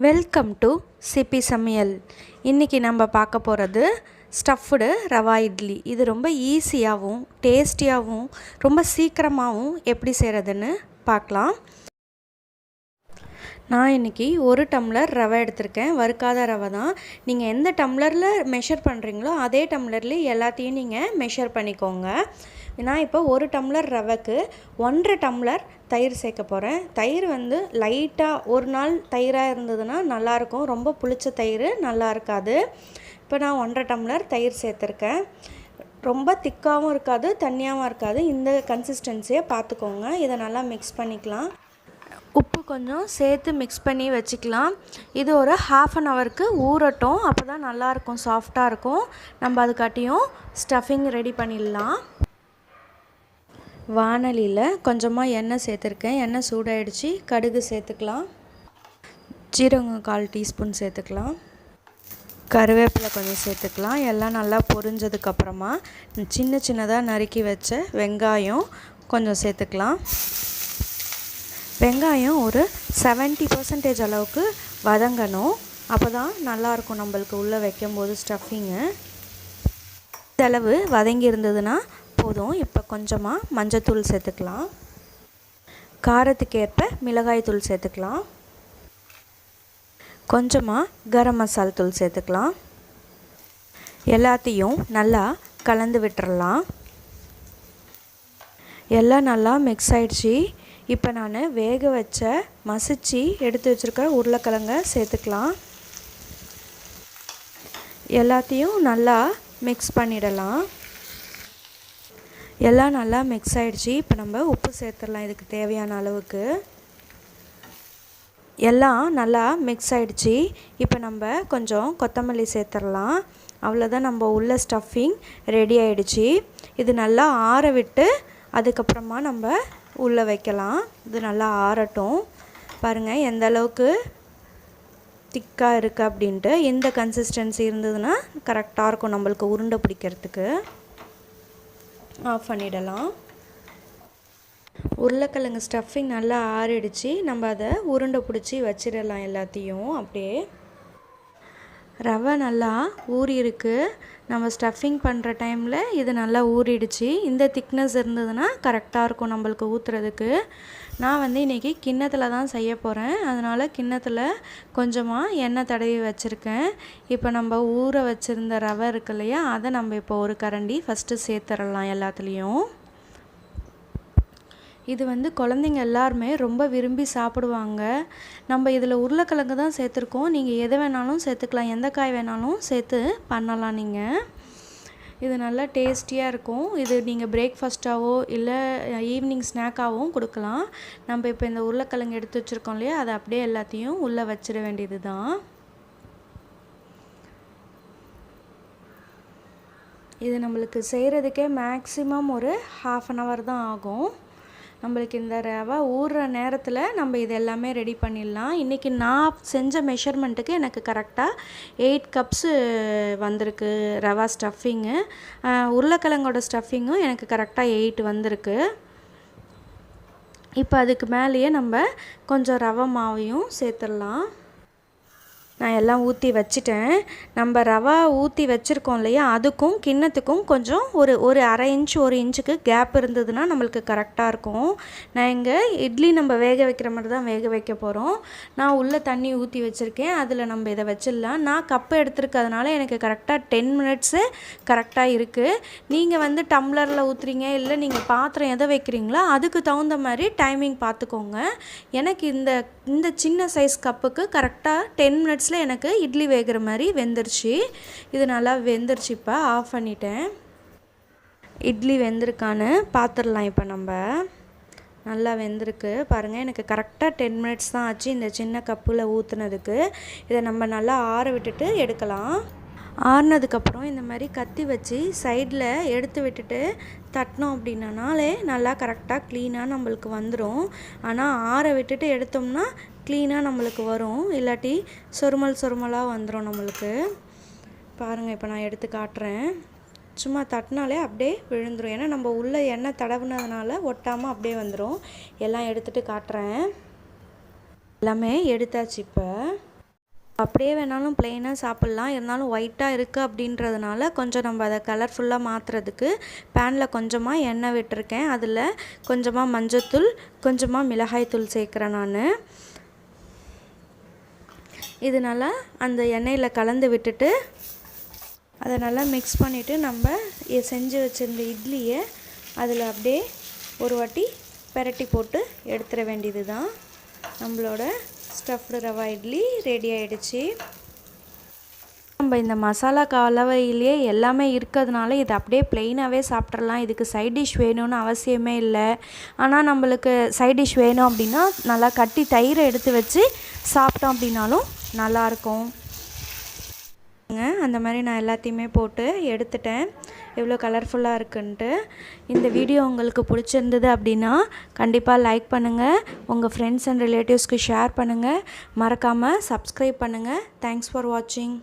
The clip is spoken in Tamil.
வெல்கம் டு சிபி சமையல். இன்றைக்கி நம்ம பார்க்க போகிறது ஸ்டஃப்டு ரவா இட்லி. இது ரொம்ப ஈஸியாகவும் டேஸ்டியாகவும் ரொம்ப சீக்கிரமாகவும் எப்படி செய்கிறதுன்னு பார்க்கலாம். நான் இன்றைக்கி ஒரு டம்ளர் ரவை எடுத்திருக்கேன். வறுக்காத ரவை தான். நீங்கள் எந்த டம்ளரில் மெஷர் பண்ணுறீங்களோ அதே டம்ளர்லேயே எல்லாத்தையும் நீங்கள் மெஷர் பண்ணிக்கோங்க. நான் இப்போ ஒரு டம்ளர் ரவைக்கு ஒன்றரை டம்ளர் தயிர் சேர்க்க போகிறேன் தயிர் வந்து லைட்டாக ஒரு நாள் தயிராக இருந்ததுன்னா நல்லாயிருக்கும். ரொம்ப புளிச்ச தயிர் நல்லா இருக்காது. இப்போ நான் ஒன்றரை டம்ளர் தயிர் சேர்த்துருக்கேன். ரொம்ப திக்காகவும் இருக்காது தண்ணியாகவும் இருக்காது. இந்த கன்சிஸ்டன்சியை பார்த்துக்கோங்க. இதை நல்லா மிக்ஸ் பண்ணிக்கலாம். உப்பு கொஞ்சம் சேர்த்து மிக்ஸ் பண்ணி வச்சுக்கலாம். இது ஒரு ஹாஃப் அன் ஹவருக்கு ஊறட்டும். அப்போ தான் நல்லாயிருக்கும் சாஃப்டாக இருக்கும். நம்ம அதுக்காட்டியும் ஸ்டஃபிங் ரெடி பண்ணிடலாம். வானலியில் கொஞ்சமாக எண்ணெய் சேர்த்துருக்கேன். எண்ணெய் சூடாயிடுச்சு. கடுகு சேர்த்துக்கலாம். ஜீரகம் கால் டீஸ்பூன் சேர்த்துக்கலாம். கருவேப்பிலை கொஞ்சம் சேர்த்துக்கலாம். எல்லாம் நல்லா பொரிஞ்சதுக்கப்புறமா சின்ன சின்னதாக நறுக்கி வச்ச வெங்காயம் கொஞ்சம் சேர்த்துக்கலாம். வெங்காயம் ஒரு செவன்ட்டி பர்சன்டேஜ் அளவுக்கு வதங்கணும். அப்போ தான் நல்லாயிருக்கும் நம்மளுக்கு உள்ளே வைக்கும்போது ஸ்டஃபிங்கு அளவு வதங்கி இருந்ததுன்னா போதும். இப்போ கொஞ்சமாக மஞ்சத்தூள் சேர்த்துக்கலாம். காரத்துக்கு ஏற்ப மிளகாய் தூள் சேர்த்துக்கலாம். கொஞ்சமாக கரம் மசால் தூள் சேர்த்துக்கலாம். எல்லாத்தையும் நல்லா கலந்து விட்டுறலாம். எல்லாம் நல்லா மிக்ஸ் ஆயிடுச்சு. இப்போ நான் வேக வச்ச மசிச்சு எடுத்து வச்சுருக்க உருளைக்கிழங்க சேர்த்துக்கலாம். எல்லாத்தையும் நல்லா மிக்ஸ் பண்ணிடலாம். எல்லாம் நல்லா மிக்ஸ் ஆகிடுச்சி இப்போ நம்ம உப்பு சேர்த்துடலாம் இதுக்கு தேவையான அளவுக்கு. எல்லாம் நல்லா மிக்ஸ் ஆகிடுச்சி இப்போ நம்ம கொஞ்சம் கொத்தமல்லி சேர்த்துடலாம். அவ்வளோதான் நம்ம உள்ள ஸ்டஃபிங் ரெடி ஆகிடுச்சு இது நல்லா ஆற விட்டு அதுக்கப்புறமா நம்ம உள்ளே வைக்கலாம். இது நல்லா ஆறட்டும். பாருங்கள் எந்த அளவுக்கு திக்காக இருக்குது அப்படின்ட்டு எந்த கன்சிஸ்டன்சி இருந்ததுன்னா கரெக்டாக இருக்கும் நம்மளுக்கு உருண்டை பிடிக்கிறதுக்கு. ஆஃப் பண்ணிடலாம். உருளைக்கிழங்கு ஸ்டஃபிங் நல்லா ஆறிடுச்சு. நம்ம அதை உருண்டை பிடிச்சி வச்சிடலாம் எல்லாத்தையும் அப்படியே. ரவை நல்லா ஊறியிருக்கு. நம்ம ஸ்டஃபிங் பண்ணுற டைமில் இது நல்லா ஊறிடுச்சு. இந்த திக்னஸ் இருந்ததுன்னா கரெக்டாக இருக்கும் நம்மளுக்கு ஊற்றுறதுக்கு நான் வந்து இன்றைக்கி கிண்ணத்தில் தான் செய்ய போகிறேன் அதனால் கிண்ணத்தில் கொஞ்சமாக எண்ணெய் தடவி வச்சுருக்கேன். இப்போ நம்ம ஊற வச்சுருந்த ரவை இருக்கு இல்லையா அதை நம்ம இப்போ ஒரு கரண்டி ஃபஸ்ட்டு சேர்த்துடலாம் எல்லாத்துலேயும். இது வந்து குழந்தைங்க எல்லாருமே ரொம்ப விரும்பி சாப்பிடுவாங்க. நம்ம இதில் உருளைக்கிழங்கு தான் சேர்த்துருக்கோம். நீங்கள் எதை வேணாலும் சேர்த்துக்கலாம். எந்த காய் வேணாலும் சேர்த்து பண்ணலாம் நீங்கள் இது நல்லா டேஸ்டியாக இருக்கும். இது நீங்கள் பிரேக்ஃபாஸ்ட்டாகவோ இல்லை ஈவினிங் ஸ்நாக்காகவும் கொடுக்கலாம். நம்ம இப்போ இந்த உருளைக்கிழங்கு எடுத்து வச்சுருக்கோம் இல்லையா? அதை அப்படியே எல்லாத்தையும் உள்ளே வச்சிட வேண்டியது தான் இது நம்மளுக்கு செய்கிறதுக்கே மேக்ஸிமம் ஒரு ஹாஃப் அன் ஹவர் தான் ஆகும். நம்மளுக்கு இந்த ரவை ஊறுற நேரத்தில் நம்ம இது எல்லாமே ரெடி பண்ணிடலாம். இன்றைக்கி நான் செஞ்ச மெஷர்மெண்ட்டுக்கு எனக்கு கரெக்டாக எயிட் கப்ஸு வந்திருக்கு ரவா ஸ்டஃபிங்கு உருளைக்கிழங்கோட ஸ்டஃபிங்கும் எனக்கு கரெக்டாக எயிட் வந்திருக்கு. இப்போ அதுக்கு மேலேயே நம்ம கொஞ்சம் ரவை மாவையும் சேர்த்துடலாம். நான் எல்லாம் ஊற்றி வச்சுட்டேன். நம்ம ரவா ஊற்றி வச்சுருக்கோம் இல்லையா? அதுக்கும் கிண்ணத்துக்கும் கொஞ்சம் ஒரு ஒரு அரை இன்ச் ஒரு இன்ச்சுக்கு கேப் இருந்ததுன்னா நம்மளுக்கு கரெக்டாக இருக்கும். நான் இங்கே இட்லி நம்ம வேக வைக்கிற மாதிரி தான் வேக வைக்க போகிறோம் நான் உள்ளே தண்ணி ஊற்றி வச்சுருக்கேன். அதில் நம்ம இதை வச்சிடலாம். நான் கப்பு எடுத்துருக்கிறதுனால எனக்கு கரெக்டாக டென் மினிட்ஸு கரெக்டாக இருக்குது நீங்கள் வந்து டம்ளரில் ஊற்றுறீங்க இல்லை நீங்கள் பாத்திரம் எதை வைக்கிறீங்களோ அதுக்கு தகுந்த மாதிரி டைமிங் பார்த்துக்கோங்க எனக்கு இந்த இந்த சின்ன சைஸ் கப்புக்கு கரெக்டாக டென் மினிட்ஸில் எனக்கு இட்லி வேகிற மாதிரி வெந்துருச்சு. இது நல்லா வெந்துருச்சு இப்போ ஆஃப் பண்ணிட்டேன். இட்லி வெந்திருக்கான்னு பார்த்துடலாம் இப்போ நம்ம. நல்லா வெந்திருக்கு. பாருங்கள் எனக்கு கரெக்டாக டென் மினிட்ஸ் தான் ஆச்சு இந்த சின்ன கப்பில் ஊற்றுனதுக்கு இதை நம்ம நல்லா ஆற விட்டுட்டு எடுக்கலாம். ஆறுனதுக்கப்புறம் இந்த மாதிரி கத்தி வச்சு சைடில் எடுத்து விட்டுட்டு தட்டினோம் அப்படின்னாலே நல்லா கரெக்டாக க்ளீனாக நம்மளுக்கு வந்துடும் ஆனால் ஆற விட்டுட்டு எடுத்தோம்னா க்ளீனாக நம்மளுக்கு வரும். இல்லாட்டி சொருமல் சொருமலாக வந்துடும் நம்மளுக்கு. பாருங்கள் இப்போ நான் எடுத்து காட்டுறேன். சும்மா தட்டினாலே அப்படியே விழுந்துடும் ஏன்னா நம்ம உள்ளே எண்ணெய் தடவுனதுனால ஒட்டாமல் அப்படியே வந்துடும் எல்லாம் எடுத்துகிட்டு காட்டுறேன். எல்லாமே எடுத்தாச்சு இப்போ. அப்படியே வேணாலும் பிளெயினாக சாப்பிட்லாம். இருந்தாலும் ஒயிட்டாக இருக்குது அப்படின்றதுனால கொஞ்சம் நம்ம அதை கலர்ஃபுல்லாக மாற்றுறதுக்கு பேனில் கொஞ்சமாக எண்ணெய் விட்டுருக்கேன். அதில் கொஞ்சமாக மஞ்சத்தூள் கொஞ்சமாக மிளகாய்த்தூள் சேர்க்குறேன் நான். இது நல்லா அந்த எண்ணெயில் கலந்து விட்டுட்டு அதை நல்லா மிக்ஸ் பண்ணிவிட்டு நம்ம செஞ்சு வச்சுருந்த இட்லியை அதில் அப்படியே ஒரு வாட்டி பெரட்டி போட்டு எடுத்துட வேண்டியது தான் நம்மளோட ஸ்டஃப்டு ரவா இட்லி ரெடி ஆகிடுச்சு நம்ம இந்த மசாலா கலவையிலேயே எல்லாமே இருக்கிறதுனால இதை அப்படியே பிளெயினாகவே சாப்பிட்றலாம் இதுக்கு சைட் டிஷ் வேணும்னு அவசியமே இல்லை. ஆனால் நம்மளுக்கு சைட் டிஷ் வேணும் அப்படின்னா நல்லா கட்டி தயிரை எடுத்து வச்சு சாப்பிட்டோம் அப்படின்னாலும் நல்லாயிருக்கும் அந்த மாதிரி நான் எல்லாத்தையுமே போட்டு எடுத்துட்டேன். எவ்வளோ கலர்ஃபுல்லாக இருக்குன்ட்டு. இந்த வீடியோ உங்களுக்கு பிடிச்சிருந்தது அப்படின்னா கண்டிப்பாக லைக் பண்ணுங்கள் உங்கள் ஃப்ரெண்ட்ஸ் அண்ட் ரிலேட்டிவ்ஸ்க்கு ஷேர் பண்ணுங்கள் மறக்காமல் சப்ஸ்கிரைப் பண்ணுங்கள் தேங்க்ஸ் ஃபார் வாட்சிங்